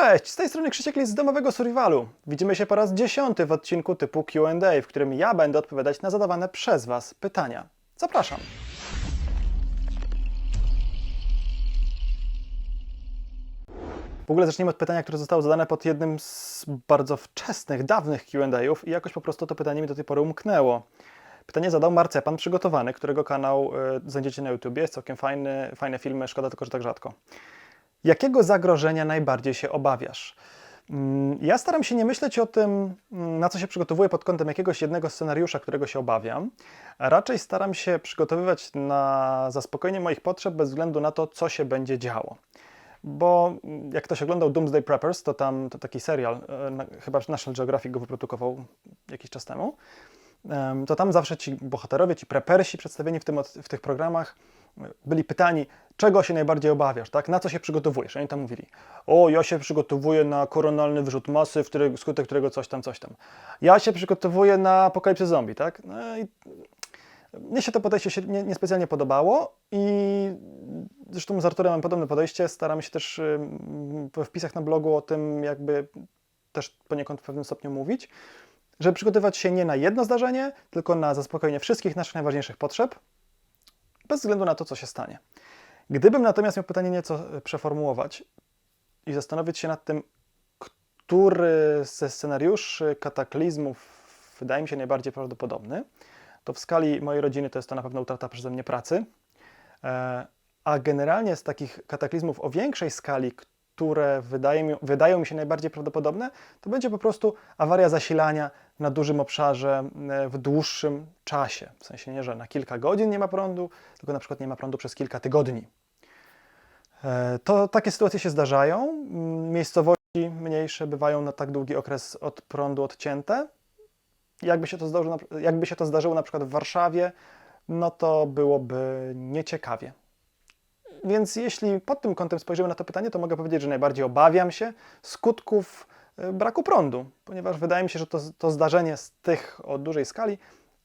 Cześć, z tej strony Krzysiek Lis z domowego Survivalu. Widzimy się po raz dziesiąty w odcinku typu Q&A, w którym ja będę odpowiadać na zadawane przez Was pytania. Zapraszam. W ogóle zacznijmy od pytania, które zostało zadane pod jednym z bardzo wczesnych, dawnych Q&A'ów i jakoś po prostu to pytanie mi do tej pory umknęło. Pytanie zadał Marcepan Przygotowany, którego kanał y, znajdziecie na YouTubie. Jest całkiem fajny, fajne filmy, szkoda tylko, że tak rzadko. Jakiego zagrożenia najbardziej się obawiasz? Mm, Ja staram się nie myśleć o tym, mm, na co się przygotowuję pod kątem jakiegoś jednego scenariusza, którego się obawiam. Raczej staram się przygotowywać na zaspokojenie moich potrzeb bez względu na to, co się będzie działo. Bo mm, jak ktoś oglądał Doomsday Preppers, to tam to taki serial, e, chyba National Geographic go wyprodukował jakiś czas temu, em, to tam zawsze ci bohaterowie, ci prepersi przedstawieni w, tym, w tych programach byli pytani, czego się najbardziej obawiasz, tak? na co się przygotowujesz. Oni tam mówili, o ja się przygotowuję na koronalny wyrzut masy, w którego, skutek którego coś tam, coś tam. Ja się przygotowuję na apokalipsę zombie, tak? No i mnie się to podejście się nie, niespecjalnie podobało i zresztą z Arturem mam podobne podejście. Staram się też we wpisach na blogu o tym jakby też poniekąd w pewnym stopniu mówić, żeby przygotowywać się nie na jedno zdarzenie, tylko na zaspokojenie wszystkich naszych najważniejszych potrzeb, bez względu na to, co się stanie. Gdybym natomiast miał pytanie nieco e, przeformułować i zastanowić się nad tym, który ze scenariuszy kataklizmów wydaje mi się najbardziej prawdopodobny, to w skali mojej rodziny to jest to na pewno utrata przeze mnie pracy. E, A generalnie z takich kataklizmów o większej skali, które wydaje mi, wydają mi się najbardziej prawdopodobne, to będzie po prostu awaria zasilania na dużym obszarze e, w dłuższym czasie. W sensie nie, że na kilka godzin nie ma prądu, tylko na przykład nie ma prądu przez kilka tygodni. E, To takie sytuacje się zdarzają. Miejscowości mniejsze bywają na tak długi okres od prądu odcięte. Jakby się to zdarzyło, jakby się to zdarzyło na przykład w Warszawie, no to byłoby nieciekawie. Więc jeśli pod tym kątem spojrzymy na to pytanie, to mogę powiedzieć, że najbardziej obawiam się skutków e, braku prądu, ponieważ wydaje mi się, że to, to zdarzenie z tych o dużej skali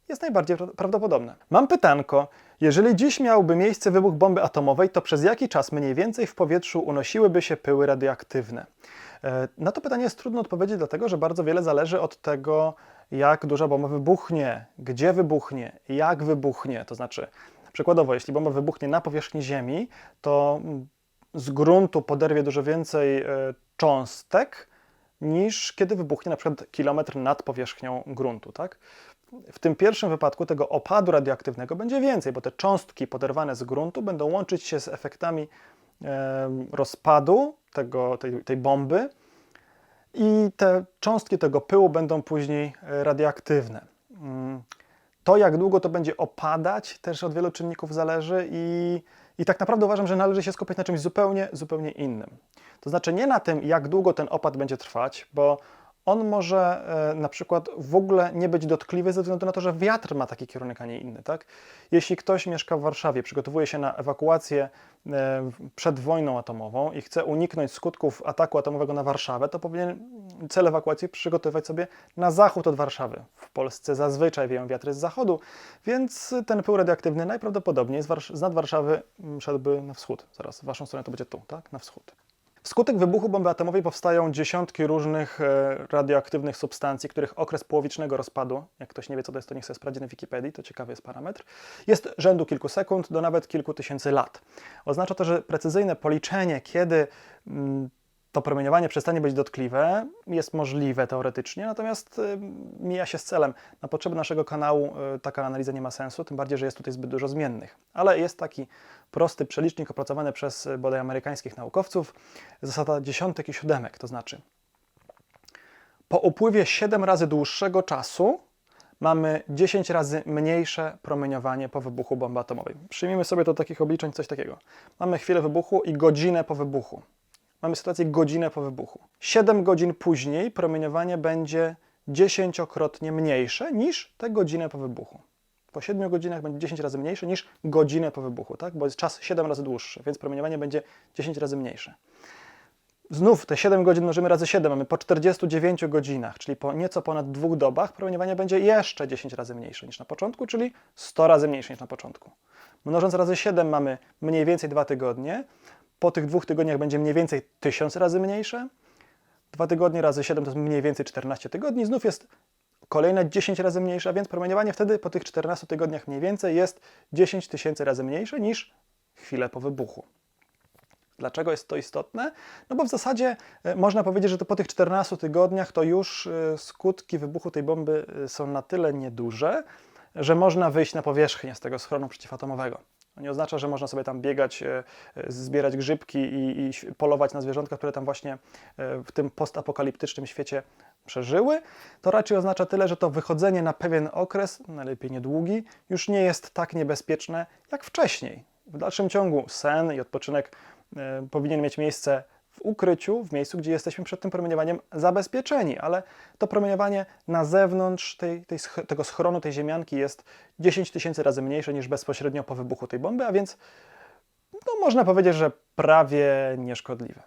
jest najbardziej pra- prawdopodobne. Mam pytanko. Jeżeli dziś miałby miejsce wybuch bomby atomowej, to przez jaki czas mniej więcej w powietrzu unosiłyby się pyły radioaktywne? E, Na to pytanie jest trudno odpowiedzieć, dlatego że bardzo wiele zależy od tego, jak duża bomba wybuchnie, gdzie wybuchnie, jak wybuchnie. To znaczy, przykładowo, jeśli bomba wybuchnie na powierzchni Ziemi, to mm, z gruntu poderwie dużo więcej e, cząstek niż kiedy wybuchnie na przykład kilometr nad powierzchnią gruntu, tak? W tym pierwszym wypadku tego opadu radioaktywnego będzie więcej, bo te cząstki poderwane z gruntu będą łączyć się z efektami em, rozpadu tego, tej, tej bomby i te cząstki tego pyłu będą później e, radioaktywne. To, jak długo to będzie opadać, też od wielu czynników zależy i, i tak naprawdę uważam, że należy się skupić na czymś zupełnie, zupełnie innym. To znaczy nie na tym, jak długo ten opad będzie trwać, bo on może e, na przykład w ogóle nie być dotkliwy ze względu na to, że wiatr ma taki kierunek, a nie inny. Tak? Jeśli ktoś mieszka w Warszawie, przygotowuje się na ewakuację e, przed wojną atomową i chce uniknąć skutków ataku atomowego na Warszawę, to powinien cel ewakuacji przygotowywać sobie na zachód od Warszawy. W Polsce zazwyczaj wieją wiatry z zachodu, więc ten pył radioaktywny najprawdopodobniej z, z nad Warszawy mm, szedłby na wschód. Zaraz, w waszą stronę to będzie tu, tak? Na wschód. Wskutek wybuchu bomby atomowej powstają dziesiątki różnych e, radioaktywnych substancji, których okres połowicznego rozpadu, jak ktoś nie wie co to jest, to niech sobie sprawdzi na Wikipedii, to ciekawy jest parametr, jest rzędu kilku sekund do nawet kilku tysięcy lat. Oznacza to, że precyzyjne policzenie, kiedy mm, to promieniowanie przestanie być dotkliwe, jest możliwe teoretycznie, natomiast y, mija się z celem. Na potrzeby naszego kanału y, taka analiza nie ma sensu, tym bardziej, że jest tutaj zbyt dużo zmiennych. Ale jest taki prosty przelicznik opracowany przez y, bodaj amerykańskich naukowców, zasada dziesiątek i siódemek, to znaczy po upływie 7 razy dłuższego czasu mamy 10 razy mniejsze promieniowanie po wybuchu bomby atomowej. Przyjmijmy sobie do takich obliczeń coś takiego. Mamy chwilę wybuchu i godzinę po wybuchu. Mamy sytuację godzinę po wybuchu. 7 godzin później promieniowanie będzie dziesięciokrotnie mniejsze niż tę godzinę po wybuchu. Po 7 godzinach będzie 10 razy mniejsze niż godzinę po wybuchu, tak? bo jest czas 7 razy dłuższy, więc promieniowanie będzie 10 razy mniejsze. Znów te 7 godzin mnożymy razy 7, mamy po 49 godzinach, czyli po nieco ponad dwóch dobach promieniowanie będzie jeszcze 10 razy mniejsze niż na początku, czyli 100 razy mniejsze niż na początku. Mnożąc razy 7 mamy mniej więcej 2 tygodnie, po tych dwóch tygodniach będzie mniej więcej 1000 razy mniejsze, 2 tygodnie razy 7 to jest mniej więcej 14 tygodni, znów jest kolejne 10 razy mniejsze, a więc promieniowanie wtedy po tych 14 tygodniach mniej więcej jest 10 tysięcy razy mniejsze niż chwilę po wybuchu. Dlaczego jest to istotne? No bo w zasadzie e, można powiedzieć, że to po tych 14 tygodniach to już e, skutki wybuchu tej bomby e, są na tyle nieduże, że można wyjść na powierzchnię z tego schronu przeciwatomowego. Nie oznacza, że można sobie tam biegać, e, e, zbierać grzybki i, i polować na zwierzątka, które tam właśnie e, w tym postapokaliptycznym świecie przeżyły. To raczej oznacza tyle, że to wychodzenie na pewien okres, najlepiej niedługi, już nie jest tak niebezpieczne jak wcześniej. W dalszym ciągu sen i odpoczynek powinien mieć miejsce ukryciu, w miejscu, gdzie jesteśmy przed tym promieniowaniem zabezpieczeni, ale to promieniowanie na zewnątrz tej, tej, tego schronu, tej ziemianki jest 10 tysięcy razy mniejsze niż bezpośrednio po wybuchu tej bomby, a więc no, można powiedzieć, że prawie nieszkodliwe.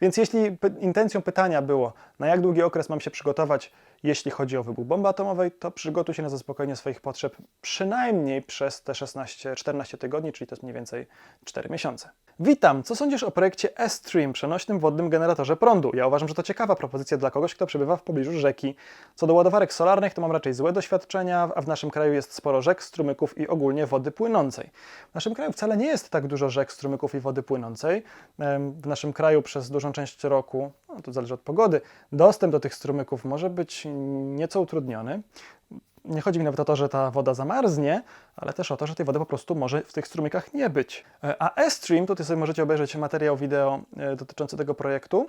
Więc jeśli intencją pytania było, na jak długi okres mam się przygotować, jeśli chodzi o wybuch bomby atomowej, to przygotuj się na zaspokojenie swoich potrzeb przynajmniej przez te 16-14 tygodni, czyli to jest mniej więcej 4 miesiące. Witam! Co sądzisz o projekcie S-Stream, przenośnym wodnym generatorze prądu? Ja uważam, że to ciekawa propozycja dla kogoś, kto przebywa w pobliżu rzeki. Co do ładowarek solarnych, to mam raczej złe doświadczenia, a w naszym kraju jest sporo rzek, strumyków i ogólnie wody płynącej. W naszym kraju wcale nie jest tak dużo rzek, strumyków i wody płynącej. W naszym kraju przez dużą część roku, no to zależy od pogody, dostęp do tych strumyków może być nieco utrudniony. Nie chodzi mi nawet o to, że ta woda zamarznie, ale też o to, że tej wody po prostu może w tych strumykach nie być. E, A S-Stream, tutaj sobie możecie obejrzeć materiał wideo e, dotyczący tego projektu.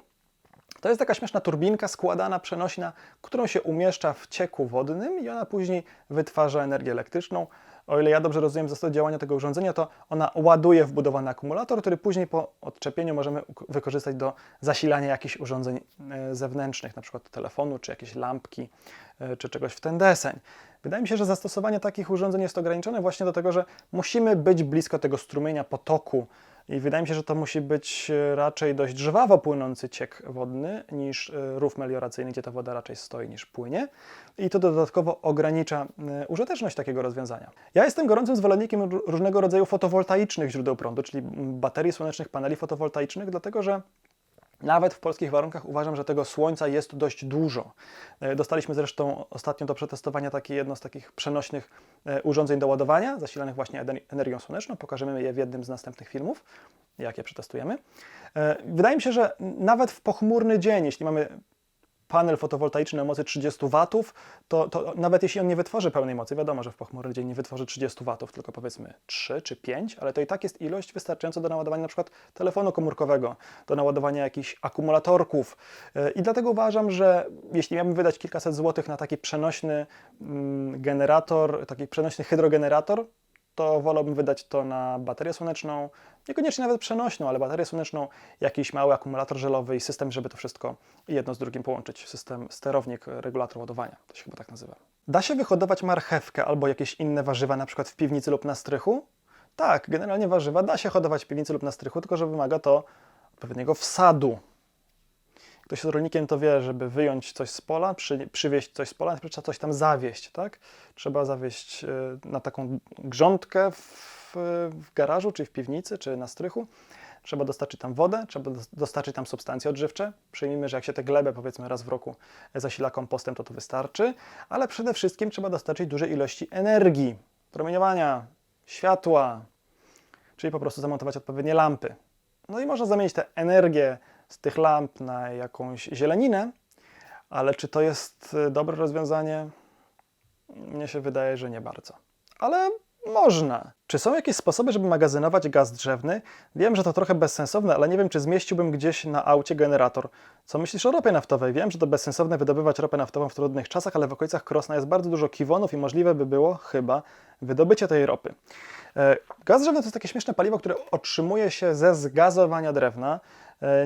To jest taka śmieszna turbinka składana, przenośna, którą się umieszcza w cieku wodnym i ona później wytwarza energię elektryczną. O ile ja dobrze rozumiem zasady działania tego urządzenia, to ona ładuje wbudowany akumulator, który później po odczepieniu możemy wykorzystać do zasilania jakichś urządzeń e, zewnętrznych, przykład telefonu, czy jakieś lampki, e, czy czegoś w ten deseń. Wydaje mi się, że zastosowanie takich urządzeń jest ograniczone właśnie do tego, że musimy być blisko tego strumienia, potoku, i wydaje mi się, że to musi być e, raczej dość żwawo płynący ciek wodny niż e, rów melioracyjny, gdzie ta woda raczej stoi niż płynie. I to dodatkowo ogranicza e, użyteczność takiego rozwiązania. Ja jestem gorącym zwolennikiem ró- różnego rodzaju fotowoltaicznych źródeł prądu, czyli baterii słonecznych, paneli fotowoltaicznych, dlatego że nawet w polskich warunkach uważam, że tego słońca jest dość dużo. E, Dostaliśmy zresztą ostatnio do przetestowania takie jedno z takich przenośnych e, urządzeń do ładowania, zasilanych właśnie ener- energią słoneczną. Pokażemy je w jednym z następnych filmów, jak je przetestujemy. E, Wydaje mi się, że nawet w pochmurny dzień, jeśli mamy panel fotowoltaiczny o mocy 30 watów, to, to nawet jeśli on nie wytworzy pełnej mocy, wiadomo, że w pochmurny dzień nie wytworzy 30 watów, tylko powiedzmy 3 czy 5, ale to i tak jest ilość wystarczająca do naładowania na przykład telefonu komórkowego, do naładowania jakichś akumulatorków. Yy, I dlatego uważam, że jeśli miałbym wydać kilkaset złotych na taki przenośny mm, generator, taki przenośny hydrogenerator, to wolałbym wydać to na baterię słoneczną, niekoniecznie nawet przenośną, ale baterię słoneczną, jakiś mały akumulator żelowy i system, żeby to wszystko jedno z drugim połączyć. System sterownik, regulator ładowania, to się chyba tak nazywa. Da się wyhodować marchewkę albo jakieś inne warzywa, na przykład w piwnicy lub na strychu? Tak, generalnie warzywa da się hodować w piwnicy lub na strychu, tylko że wymaga to odpowiedniego wsadu. Ktoś jest rolnikiem, to wie, żeby wyjąć coś z pola, przy, przywieźć coś z pola, najpierw trzeba coś tam zawieść, tak? Trzeba zawieść e, na taką grządkę w, w garażu, czy w piwnicy, czy na strychu. Trzeba dostarczyć tam wodę, trzeba dos- dostarczyć tam substancje odżywcze. Przyjmijmy, że jak się tę glebę powiedzmy raz w roku zasila kompostem, to to wystarczy, ale przede wszystkim trzeba dostarczyć duże ilości energii, promieniowania, światła, czyli po prostu zamontować odpowiednie lampy. No i można zamienić tę energię z tych lamp na jakąś zieleninę, ale czy to jest y, dobre rozwiązanie? Mnie się wydaje, że nie bardzo. Ale można. Czy są jakieś sposoby, żeby magazynować gaz drzewny? Wiem, że to trochę bezsensowne, ale nie wiem, czy zmieściłbym gdzieś na aucie generator. Co myślisz o ropie naftowej? Wiem, że to bezsensowne wydobywać ropę naftową w trudnych czasach, ale w okolicach Krosna jest bardzo dużo kiwonów i możliwe by było chyba wydobycie tej ropy. E, Gaz drzewny to jest takie śmieszne paliwo, które otrzymuje się ze zgazowania drewna. E,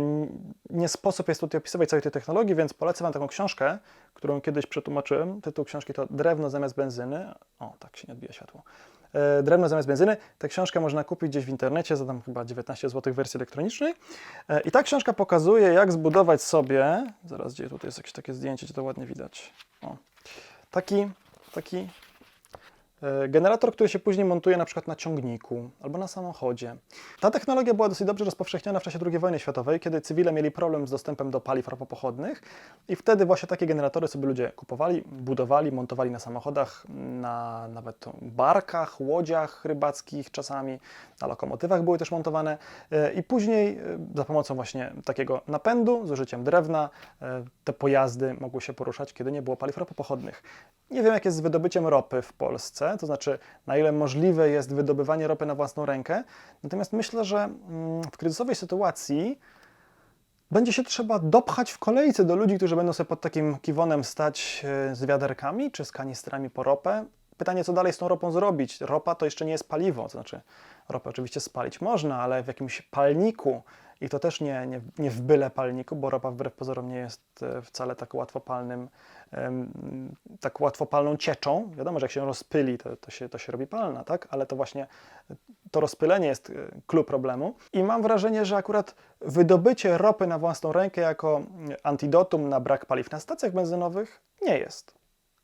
Nie sposób jest tutaj opisywać całej tej technologii, więc polecam Wam taką książkę, którą kiedyś przetłumaczyłem. Tytuł książki to Drewno zamiast benzyny. O, tak się nie odbija światło. E, Drewno zamiast benzyny. Tę książkę można kupić gdzieś w internecie za tam chyba 19 zł w wersji elektronicznej. E, I ta książka pokazuje, jak zbudować sobie. Zaraz, gdzie tutaj jest jakieś takie zdjęcie, gdzie to ładnie widać. O. Taki, taki Generator, który się później montuje na przykład na ciągniku albo na samochodzie. Ta technologia była dosyć dobrze rozpowszechniona w czasie II wojny światowej, kiedy cywile mieli problem z dostępem do paliw ropopochodnych i wtedy właśnie takie generatory sobie ludzie kupowali, budowali, montowali na samochodach, na nawet barkach, łodziach rybackich czasami, na lokomotywach były też montowane e, i później e, za pomocą właśnie takiego napędu z użyciem drewna e, te pojazdy mogły się poruszać, kiedy nie było paliw ropopochodnych. Nie wiem, jak jest z wydobyciem ropy w Polsce, to znaczy na ile możliwe jest wydobywanie ropy na własną rękę. Natomiast myślę, że mm, w kryzysowej sytuacji będzie się trzeba dopchać w kolejce do ludzi, którzy będą sobie pod takim kiwonem stać e, z wiaderkami czy z kanistrami po ropę. Pytanie, co dalej z tą ropą zrobić? Ropa to jeszcze nie jest paliwo, to znaczy ropę oczywiście spalić można, ale w jakimś palniku i to też nie, nie, nie w byle palniku, bo ropa wbrew pozorom nie jest e, wcale tak łatwopalnym, tak łatwopalną cieczą. Wiadomo, że jak się rozpyli, to, to, się, to się robi palna, tak? Ale to właśnie to rozpylenie jest e, clue problemu. I mam wrażenie, że akurat wydobycie ropy na własną rękę jako antidotum na brak paliw na stacjach benzynowych nie jest.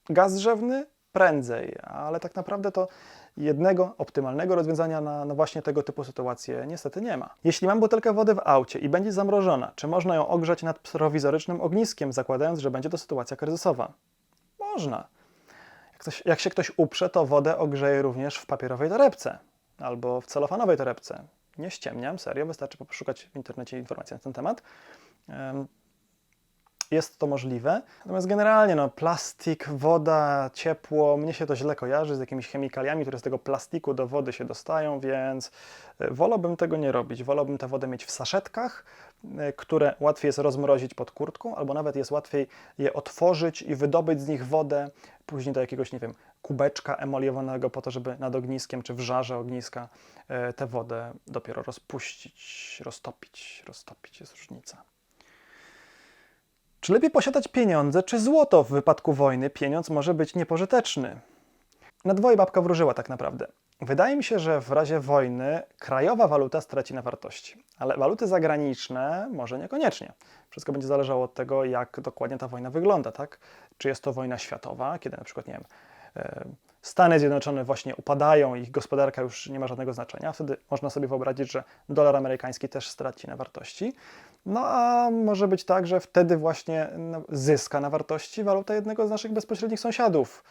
Gaz drzewny prędzej, ale tak naprawdę to jednego optymalnego rozwiązania na, na właśnie tego typu sytuacje niestety nie ma. Jeśli mam butelkę wody w aucie i będzie zamrożona, czy można ją ogrzać nad prowizorycznym ogniskiem, zakładając, że będzie to sytuacja kryzysowa? Można. Jak, ktoś, jak się ktoś uprze, to wodę ogrzeje również w papierowej torebce albo w celofanowej torebce. Nie ściemniam, serio, wystarczy poszukać w internecie informacji na ten temat. Em, jest to możliwe. Natomiast generalnie no, plastik, woda, ciepło, mnie się to źle kojarzy z jakimiś chemikaliami, które z tego plastiku do wody się dostają, więc e, wolałbym tego nie robić. Wolałbym tę wodę mieć w saszetkach, e, które łatwiej jest rozmrozić pod kurtką, albo nawet jest łatwiej je otworzyć i wydobyć z nich wodę, później do jakiegoś, nie wiem, kubeczka emoliowanego po to, żeby nad ogniskiem czy w żarze ogniska e, tę wodę dopiero rozpuścić, roztopić. Roztopić jest różnica. Czy lepiej posiadać pieniądze czy złoto w wypadku wojny? Pieniądz może być niepożyteczny. Na dwoje babka wróżyła tak naprawdę. Wydaje mi się, że w razie wojny krajowa waluta straci na wartości, ale waluty zagraniczne może niekoniecznie. Wszystko będzie zależało od tego, jak dokładnie ta wojna wygląda, tak? Czy jest to wojna światowa, kiedy na przykład, nie wiem, Stany Zjednoczone właśnie upadają, ich gospodarka już nie ma żadnego znaczenia. Wtedy można sobie wyobrazić, że dolar amerykański też straci na wartości. No a może być tak, że wtedy właśnie no, zyska na wartości waluta jednego z naszych bezpośrednich sąsiadów.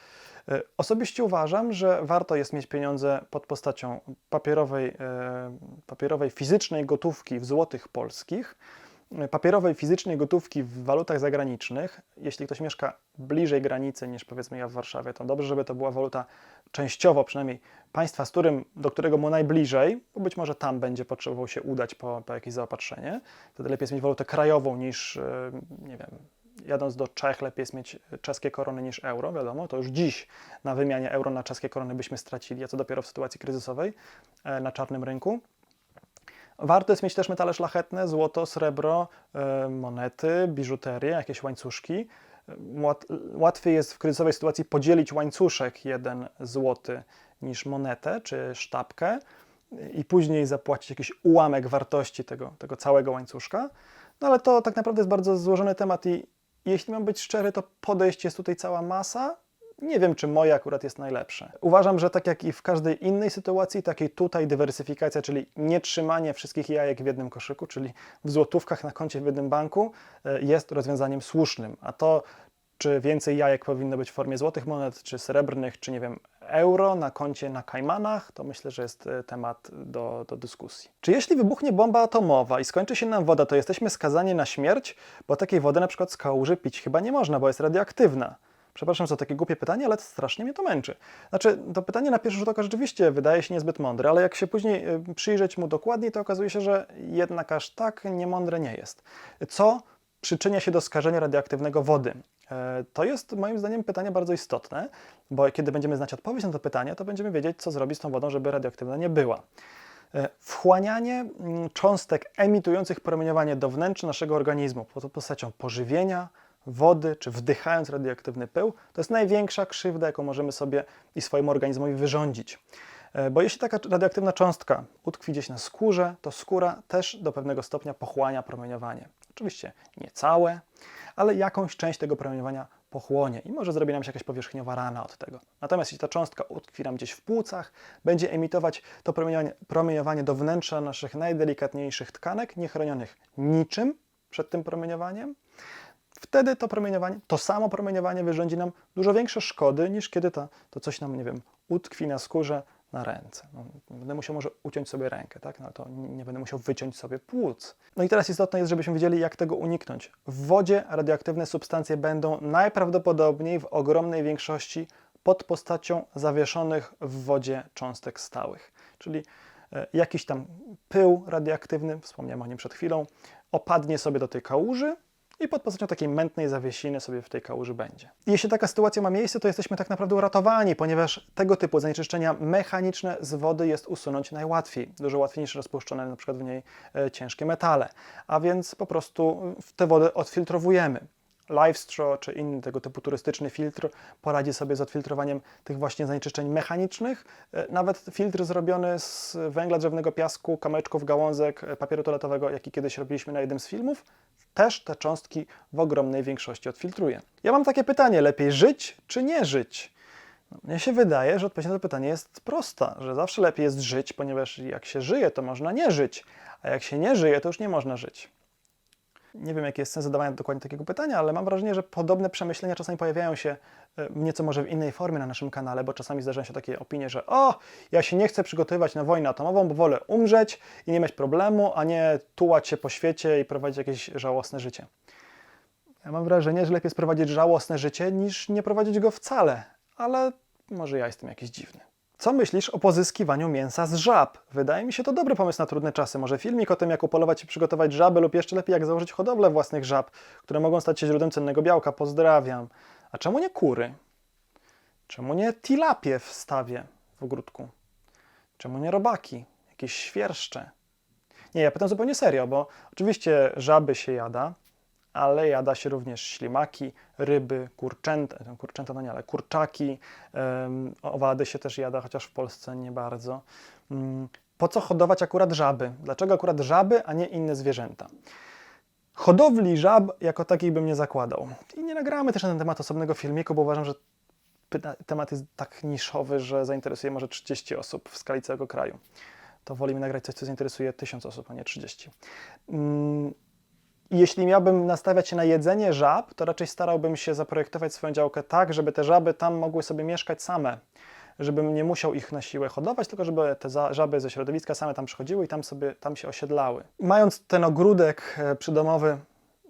E, Osobiście uważam, że warto jest mieć pieniądze pod postacią papierowej, e, papierowej fizycznej gotówki w złotych polskich, e, papierowej fizycznej gotówki w walutach zagranicznych. Jeśli ktoś mieszka bliżej granicy niż powiedzmy ja w Warszawie, to dobrze, żeby to była waluta częściowo przynajmniej państwa, z którym, do którego mu najbliżej, bo być może tam będzie potrzebował się udać po, po jakieś zaopatrzenie. Wtedy lepiej jest mieć walutę krajową niż, e, nie wiem, jadąc do Czech, lepiej jest mieć czeskie korony niż euro, wiadomo, to już dziś na wymianie euro na czeskie korony byśmy stracili, a co dopiero w sytuacji kryzysowej e, na czarnym rynku. Warto jest mieć też metale szlachetne, złoto, srebro, e, monety, biżuterię, jakieś łańcuszki. Łat, łatwiej jest w kryzysowej sytuacji podzielić łańcuszek jeden złoty niż monetę czy sztabkę i później zapłacić jakiś ułamek wartości tego, tego całego łańcuszka. No ale to tak naprawdę jest bardzo złożony temat i jeśli mam być szczery, to podejść jest tutaj cała masa. Nie wiem, czy moje akurat jest najlepsze. Uważam, że tak jak i w każdej innej sytuacji, takiej tutaj dywersyfikacja, czyli nie trzymanie wszystkich jajek w jednym koszyku, czyli w złotówkach na koncie w jednym banku, e, jest rozwiązaniem słusznym. A to, czy więcej jajek powinno być w formie złotych monet, czy srebrnych, czy nie wiem, euro na koncie na Kajmanach, to myślę, że jest e, temat do, do dyskusji. Czy jeśli wybuchnie bomba atomowa i skończy się nam woda, to jesteśmy skazani na śmierć? Bo takiej wody na przykład z kałuży pić chyba nie można, bo jest radioaktywna. Przepraszam za takie głupie pytanie, ale strasznie mnie to męczy. Znaczy, to pytanie na pierwszy rzut oka rzeczywiście wydaje się niezbyt mądre, ale jak się później e, przyjrzeć mu dokładniej, to okazuje się, że jednak aż tak niemądre nie jest. Co przyczynia się do skażenia radioaktywnego wody? E, To jest moim zdaniem pytanie bardzo istotne, bo kiedy będziemy znać odpowiedź na to pytanie, to będziemy wiedzieć, co zrobić z tą wodą, żeby radioaktywna nie była. E, Wchłanianie mm, cząstek emitujących promieniowanie do wnętrza naszego organizmu pod postacią pożywienia, wody, czy wdychając radioaktywny pył, to jest największa krzywda, jaką możemy sobie i swojemu organizmowi wyrządzić. E, Bo jeśli taka radioaktywna cząstka utkwi gdzieś na skórze, to skóra też do pewnego stopnia pochłania promieniowanie. Oczywiście nie całe, ale jakąś część tego promieniowania pochłonie i może zrobi nam się jakaś powierzchniowa rana od tego. Natomiast jeśli ta cząstka utkwi nam gdzieś w płucach, będzie emitować to promieniowanie, promieniowanie do wnętrza naszych najdelikatniejszych tkanek, niechronionych niczym przed tym promieniowaniem, wtedy to promieniowanie, to samo promieniowanie wyrządzi nam dużo większe szkody, niż kiedy to, to coś nam, nie wiem, utkwi na skórze na ręce. No, będę musiał może uciąć sobie rękę, tak? No, to nie będę musiał wyciąć sobie płuc. No i teraz istotne jest, żebyśmy wiedzieli, jak tego uniknąć. W wodzie radioaktywne substancje będą najprawdopodobniej w ogromnej większości pod postacią zawieszonych w wodzie cząstek stałych. Czyli e, jakiś tam pył radioaktywny, wspomniałem o nim przed chwilą, opadnie sobie do tej kałuży i pod postacią takiej mętnej zawiesiny sobie w tej kałuży będzie. Jeśli taka sytuacja ma miejsce, to jesteśmy tak naprawdę uratowani, ponieważ tego typu zanieczyszczenia mechaniczne z wody jest usunąć najłatwiej. Dużo łatwiej niż rozpuszczone na przykład w niej e, ciężkie metale. A więc po prostu tę wodę odfiltrowujemy. LiveStraw czy inny tego typu turystyczny filtr poradzi sobie z odfiltrowaniem tych właśnie zanieczyszczeń mechanicznych. E, Nawet filtr zrobiony z węgla drzewnego piasku, kamyczków, gałązek, e, papieru toaletowego, jaki kiedyś robiliśmy na jednym z filmów, też te cząstki w ogromnej większości odfiltruje. Ja mam takie pytanie, lepiej żyć czy nie żyć? No, mnie się wydaje, że odpowiedź na to pytanie jest prosta, że zawsze lepiej jest żyć, ponieważ jak się żyje, to można nie żyć, a jak się nie żyje, to już nie można żyć. Nie wiem, jaki jest sens zadawania dokładnie takiego pytania, ale mam wrażenie, że podobne przemyślenia czasami pojawiają się e, nieco może w innej formie na naszym kanale, bo czasami zdarzają się takie opinie, że o, ja się nie chcę przygotowywać na wojnę atomową, bo wolę umrzeć i nie mieć problemu, a nie tułać się po świecie i prowadzić jakieś żałosne życie. Ja mam wrażenie, że lepiej jest prowadzić żałosne życie, niż nie prowadzić go wcale, ale może ja jestem jakiś dziwny. Co myślisz o pozyskiwaniu mięsa z żab? Wydaje mi się to dobry pomysł na trudne czasy. Może filmik o tym, jak upolować i przygotować żaby, lub jeszcze lepiej, jak założyć hodowlę własnych żab, które mogą stać się źródłem cennego białka. Pozdrawiam. A czemu nie kury? Czemu nie tilapie w stawie w ogródku? Czemu nie robaki? Jakieś świerszcze? Nie, ja pytam zupełnie serio, bo oczywiście żaby się jada, ale jada się również ślimaki, ryby, kurczęta, e, kurczęta no nie, ale kurczaki, owady się też jada, chociaż w Polsce nie bardzo. Mm, Po co hodować akurat żaby? Dlaczego akurat żaby, a nie inne zwierzęta? Hodowli żab jako takiej bym nie zakładał. I nie nagramy też na ten temat osobnego filmiku, bo uważam, że temat jest tak niszowy, że zainteresuje może 30 osób w skali całego kraju. To wolimy nagrać coś, co zainteresuje 1000 osób, a nie 30. Mm, i jeśli miałbym nastawiać się na jedzenie żab, to raczej starałbym się zaprojektować swoją działkę tak, żeby te żaby tam mogły sobie mieszkać same. Żebym nie musiał ich na siłę hodować, tylko żeby te żaby ze środowiska same tam przychodziły i tam sobie tam się osiedlały. Mając ten ogródek e, przydomowy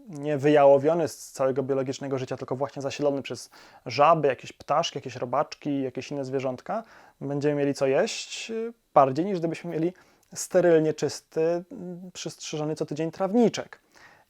nie wyjałowiony z całego biologicznego życia, tylko właśnie zasilony przez żaby, jakieś ptaszki, jakieś robaczki, jakieś inne zwierzątka, będziemy mieli co jeść e, bardziej niż gdybyśmy mieli sterylnie czysty, przystrzyżony co tydzień trawniczek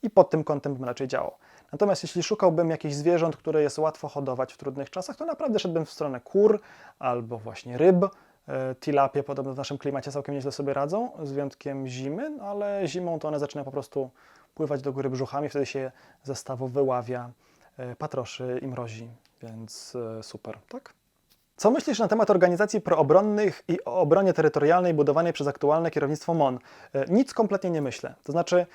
i pod tym kątem bym raczej działał. Natomiast jeśli szukałbym jakichś zwierząt, które jest łatwo hodować w trudnych czasach, to naprawdę szedłbym w stronę kur albo właśnie ryb. E, Tilapie podobno w naszym klimacie całkiem nieźle sobie radzą, z wyjątkiem zimy, no ale zimą to one zaczynają po prostu pływać do góry brzuchami, wtedy się je ze stawu wyławia, e, patroszy i mrozi, więc e, super, tak? Co myślisz na temat organizacji proobronnych i o obronie terytorialnej budowanej przez aktualne kierownictwo MON? Nic kompletnie nie myślę. To znaczy,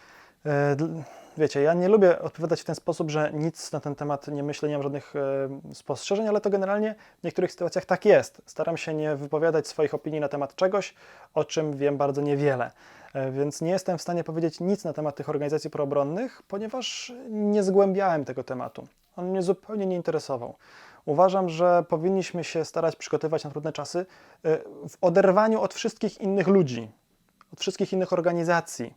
wiecie, ja nie lubię odpowiadać w ten sposób, że nic na ten temat nie myślę, nie mam żadnych e, spostrzeżeń, ale to generalnie w niektórych sytuacjach tak jest. Staram się nie wypowiadać swoich opinii na temat czegoś, o czym wiem bardzo niewiele. E, Więc nie jestem w stanie powiedzieć nic na temat tych organizacji proobronnych, ponieważ nie zgłębiałem tego tematu. On mnie zupełnie nie interesował. Uważam, że powinniśmy się starać przygotowywać na trudne czasy e, w oderwaniu od wszystkich innych ludzi, od wszystkich innych organizacji,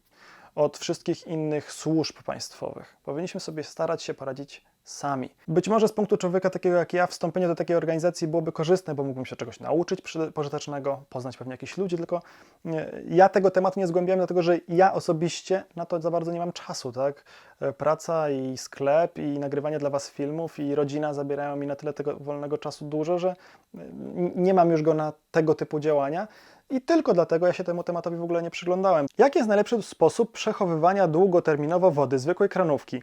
od wszystkich innych służb państwowych. Powinniśmy sobie starać się poradzić sami. Być może z punktu człowieka takiego jak ja, wstąpienie do takiej organizacji byłoby korzystne, bo mógłbym się czegoś nauczyć pożytecznego, poznać pewnie jakichś ludzi, tylko nie, ja tego tematu nie zgłębiałem, dlatego że ja osobiście na to za bardzo nie mam czasu, tak? E, Praca i sklep i nagrywanie dla Was filmów i rodzina zabierają mi na tyle tego wolnego czasu dużo, że e, nie mam już go na tego typu działania. I tylko dlatego ja się temu tematowi w ogóle nie przyglądałem. Jaki jest najlepszy sposób przechowywania długoterminowo wody zwykłej kranówki?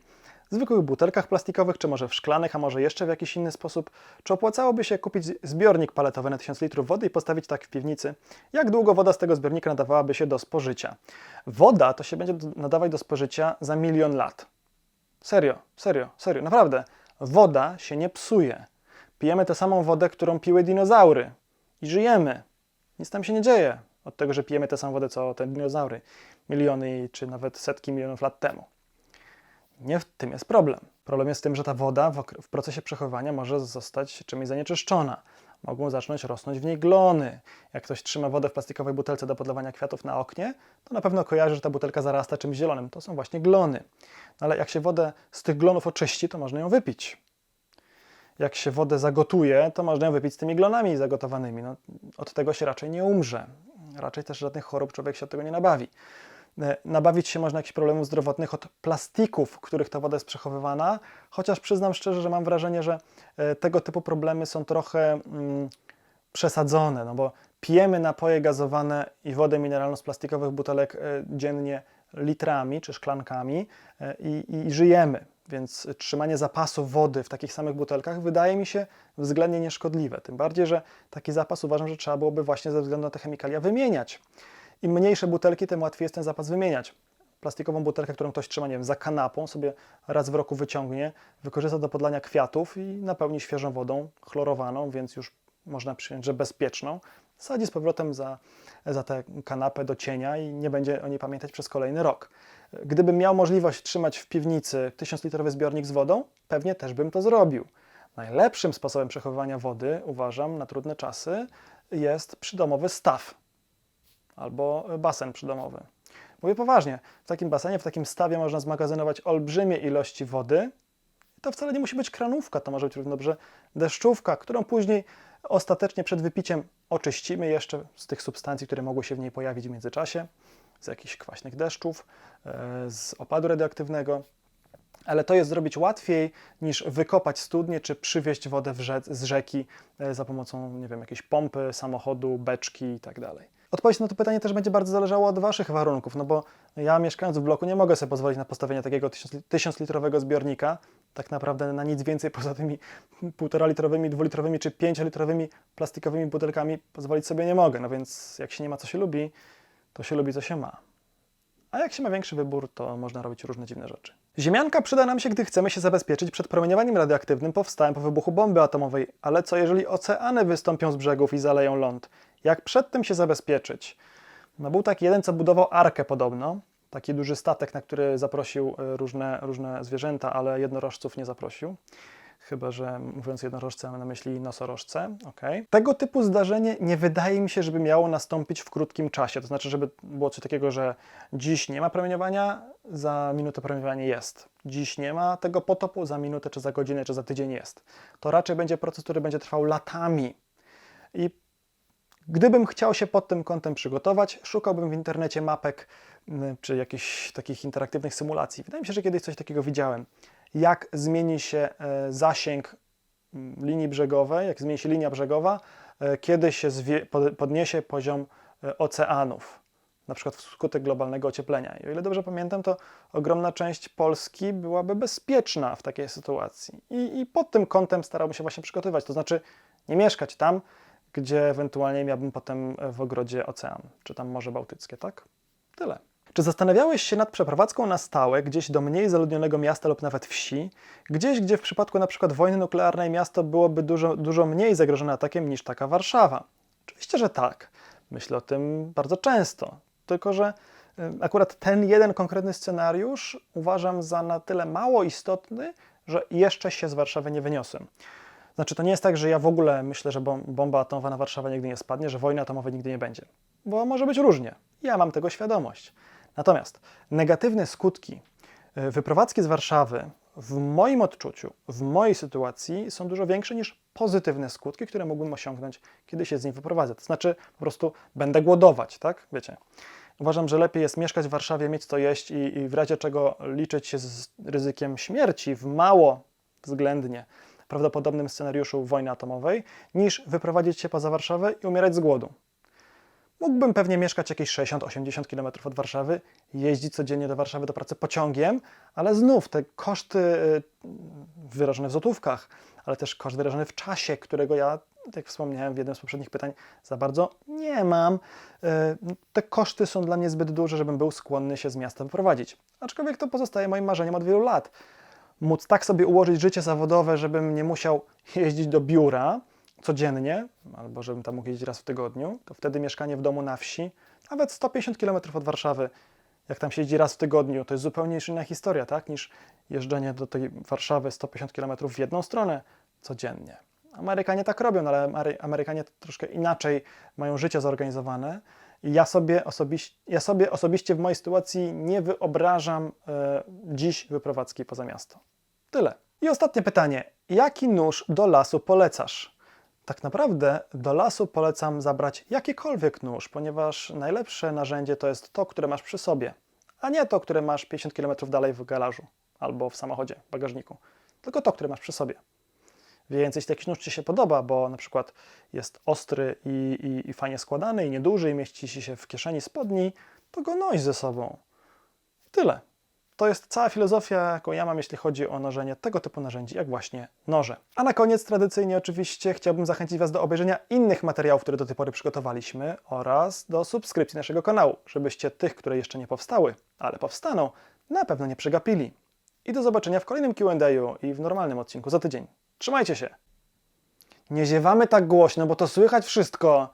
W zwykłych butelkach plastikowych, czy może w szklanych, a może jeszcze w jakiś inny sposób? Czy opłacałoby się kupić zbiornik paletowy na 1000 litrów wody i postawić tak w piwnicy? Jak długo woda z tego zbiornika nadawałaby się do spożycia? Woda to się będzie nadawać do spożycia za milion lat. Serio, serio, serio, naprawdę. Woda się nie psuje. Pijemy tę samą wodę, którą piły dinozaury i żyjemy. Nic tam się nie dzieje od tego, że pijemy tę samą wodę, co te dinozaury miliony czy nawet setki milionów lat temu. Nie w tym jest problem. Problem jest w tym, że ta woda w, procesie przechowywania może zostać czymś zanieczyszczona. Mogą zacząć rosnąć w niej glony. Jak ktoś trzyma wodę w plastikowej butelce do podlewania kwiatów na oknie, to na pewno kojarzy, że ta butelka zarasta czymś zielonym. To są właśnie glony. No ale jak się wodę z tych glonów oczyści, to można ją wypić. Jak się wodę zagotuje, to można ją wypić z tymi glonami zagotowanymi. No, od tego się raczej nie umrze. Raczej też żadnych chorób człowiek się od tego nie nabawi. E, Nabawić się można jakichś problemów zdrowotnych od plastików, w których ta woda jest przechowywana, chociaż przyznam szczerze, że mam wrażenie, że e, tego typu problemy są trochę mm, przesadzone, no bo pijemy napoje gazowane i wodę mineralną z plastikowych butelek e, dziennie litrami czy szklankami e, i, i żyjemy. Więc trzymanie zapasów wody w takich samych butelkach wydaje mi się względnie nieszkodliwe. Tym bardziej, że taki zapas uważam, że trzeba byłoby właśnie ze względu na te chemikalia wymieniać. Im mniejsze butelki, tym łatwiej jest ten zapas wymieniać. Plastikową butelkę, którą ktoś trzyma, nie wiem, za kanapą, sobie raz w roku wyciągnie, wykorzysta do podlania kwiatów i napełni świeżą wodą, chlorowaną, więc już można przyjąć, że bezpieczną. Sadzi z powrotem za, za tę kanapę do cienia i nie będzie o niej pamiętać przez kolejny rok. Gdybym miał możliwość trzymać w piwnicy 1000-litrowy zbiornik z wodą, pewnie też bym to zrobił. Najlepszym sposobem przechowywania wody, uważam, na trudne czasy jest przydomowy staw albo basen przydomowy. Mówię poważnie, w takim basenie, w takim stawie można zmagazynować olbrzymie ilości wody. To wcale nie musi być kranówka, to może być równie dobrze deszczówka, którą później ostatecznie przed wypiciem oczyścimy jeszcze z tych substancji, które mogły się w niej pojawić w międzyczasie, z jakichś kwaśnych deszczów, e, z opadu radioaktywnego. Ale to jest zrobić łatwiej niż wykopać studnie czy przywieźć wodę z rzeki e, za pomocą, nie wiem, jakiejś pompy, samochodu, beczki i tak. Odpowiedź na to pytanie też będzie bardzo zależała od Waszych warunków, no bo ja mieszkając w bloku nie mogę sobie pozwolić na postawienie takiego 1000-litrowego zbiornika, tak naprawdę na nic więcej poza tymi 1,5-litrowymi, 2-litrowymi czy 5-litrowymi plastikowymi butelkami pozwolić sobie nie mogę, no więc jak się nie ma co się lubi, to się lubi co się ma. A jak się ma większy wybór, to można robić różne dziwne rzeczy. Ziemianka przyda nam się, gdy chcemy się zabezpieczyć przed promieniowaniem radioaktywnym powstałym po wybuchu bomby atomowej, ale co jeżeli oceany wystąpią z brzegów i zaleją ląd? Jak przed tym się zabezpieczyć? No był taki jeden, co budował arkę podobno, taki duży statek, na który zaprosił y, różne, różne zwierzęta, ale jednorożców nie zaprosił. Chyba, że mówiąc jednorożce, mamy na myśli nosorożce. Okay. Tego typu zdarzenie nie wydaje mi się, żeby miało nastąpić w krótkim czasie. To znaczy, żeby było coś takiego, że dziś nie ma promieniowania, za minutę promieniowanie jest. Dziś nie ma tego potopu, za minutę, czy za godzinę, czy za tydzień jest. To raczej będzie proces, który będzie trwał latami. I Gdybym chciał się pod tym kątem przygotować, szukałbym w internecie mapek y, czy jakichś takich interaktywnych symulacji. Wydaje mi się, że kiedyś coś takiego widziałem. Jak zmieni się e, zasięg mm, linii brzegowej, jak zmieni się linia brzegowa, e, kiedy się podniesie poziom e, oceanów, na przykład wskutek globalnego ocieplenia. I o ile dobrze pamiętam, to ogromna część Polski byłaby bezpieczna w takiej sytuacji. I, i pod tym kątem starałbym się właśnie przygotowywać, to znaczy nie mieszkać tam, gdzie ewentualnie miałbym potem w ogrodzie ocean, czy tam Morze Bałtyckie, tak? Tyle. Czy zastanawiałeś się nad przeprowadzką na stałe gdzieś do mniej zaludnionego miasta lub nawet wsi? Gdzieś, gdzie w przypadku przykład wojny nuklearnej miasto byłoby dużo, dużo mniej zagrożone atakiem niż taka Warszawa? Oczywiście, że tak. Myślę o tym bardzo często. Tylko, że y, akurat ten jeden konkretny scenariusz uważam za na tyle mało istotny, że jeszcze się z Warszawy nie wyniosłem. Znaczy, to nie jest tak, że ja w ogóle myślę, że bom- bomba atomowa na Warszawę nigdy nie spadnie, że wojny atomowej nigdy nie będzie. Bo może być różnie. Ja mam tego świadomość. Natomiast negatywne skutki y, wyprowadzki z Warszawy w moim odczuciu, w mojej sytuacji są dużo większe niż pozytywne skutki, które mógłbym osiągnąć, kiedy się z niej wyprowadzę. To znaczy, po prostu będę głodować, tak? Wiecie. Uważam, że lepiej jest mieszkać w Warszawie, mieć co jeść i, i w razie czego liczyć się z ryzykiem śmierci w mało względnie prawdopodobnym scenariuszu wojny atomowej, niż wyprowadzić się poza Warszawę i umierać z głodu. Mógłbym pewnie mieszkać jakieś 60-80 km od Warszawy, jeździć codziennie do Warszawy do pracy pociągiem, ale znów te koszty y, wyrażone w złotówkach, ale też koszt wyrażony w czasie, którego ja, jak wspomniałem w jednym z poprzednich pytań, za bardzo nie mam. Y, Te koszty są dla mnie zbyt duże, żebym był skłonny się z miasta wyprowadzić. Aczkolwiek to pozostaje moim marzeniem od wielu lat. Móc tak sobie ułożyć życie zawodowe, żebym nie musiał jeździć do biura codziennie, albo żebym tam mógł jeździć raz w tygodniu, to wtedy mieszkanie w domu na wsi, nawet 150 km od Warszawy, jak tam się jeździ raz w tygodniu, to jest zupełnie inna historia, tak, niż jeżdżenie do tej Warszawy 150 km w jedną stronę codziennie. Amerykanie tak robią, no ale Amery- Amerykanie troszkę inaczej mają życie zorganizowane. Ja sobie, osobiście, ja sobie osobiście w mojej sytuacji nie wyobrażam e, dziś wyprowadzki poza miasto. Tyle. I ostatnie pytanie. Jaki nóż do lasu polecasz? Tak naprawdę do lasu polecam zabrać jakikolwiek nóż, ponieważ najlepsze narzędzie to jest to, które masz przy sobie, a nie to, które masz 50 km dalej w garażu albo w samochodzie, bagażniku. Tylko to, które masz przy sobie. Więc jeśli jakiś nóż Ci się podoba, bo na przykład jest ostry i, i, i fajnie składany i nieduży i mieści się w kieszeni spodni, to go noś ze sobą. Tyle. To jest cała filozofia, jaką ja mam, jeśli chodzi o nożenie tego typu narzędzi, jak właśnie noże. A na koniec, tradycyjnie oczywiście, chciałbym zachęcić Was do obejrzenia innych materiałów, które do tej pory przygotowaliśmy oraz do subskrypcji naszego kanału, żebyście tych, które jeszcze nie powstały, ale powstaną, na pewno nie przegapili. I do zobaczenia w kolejnym Q&A i w normalnym odcinku za tydzień. Trzymajcie się! Nie ziewamy tak głośno, bo to słychać wszystko.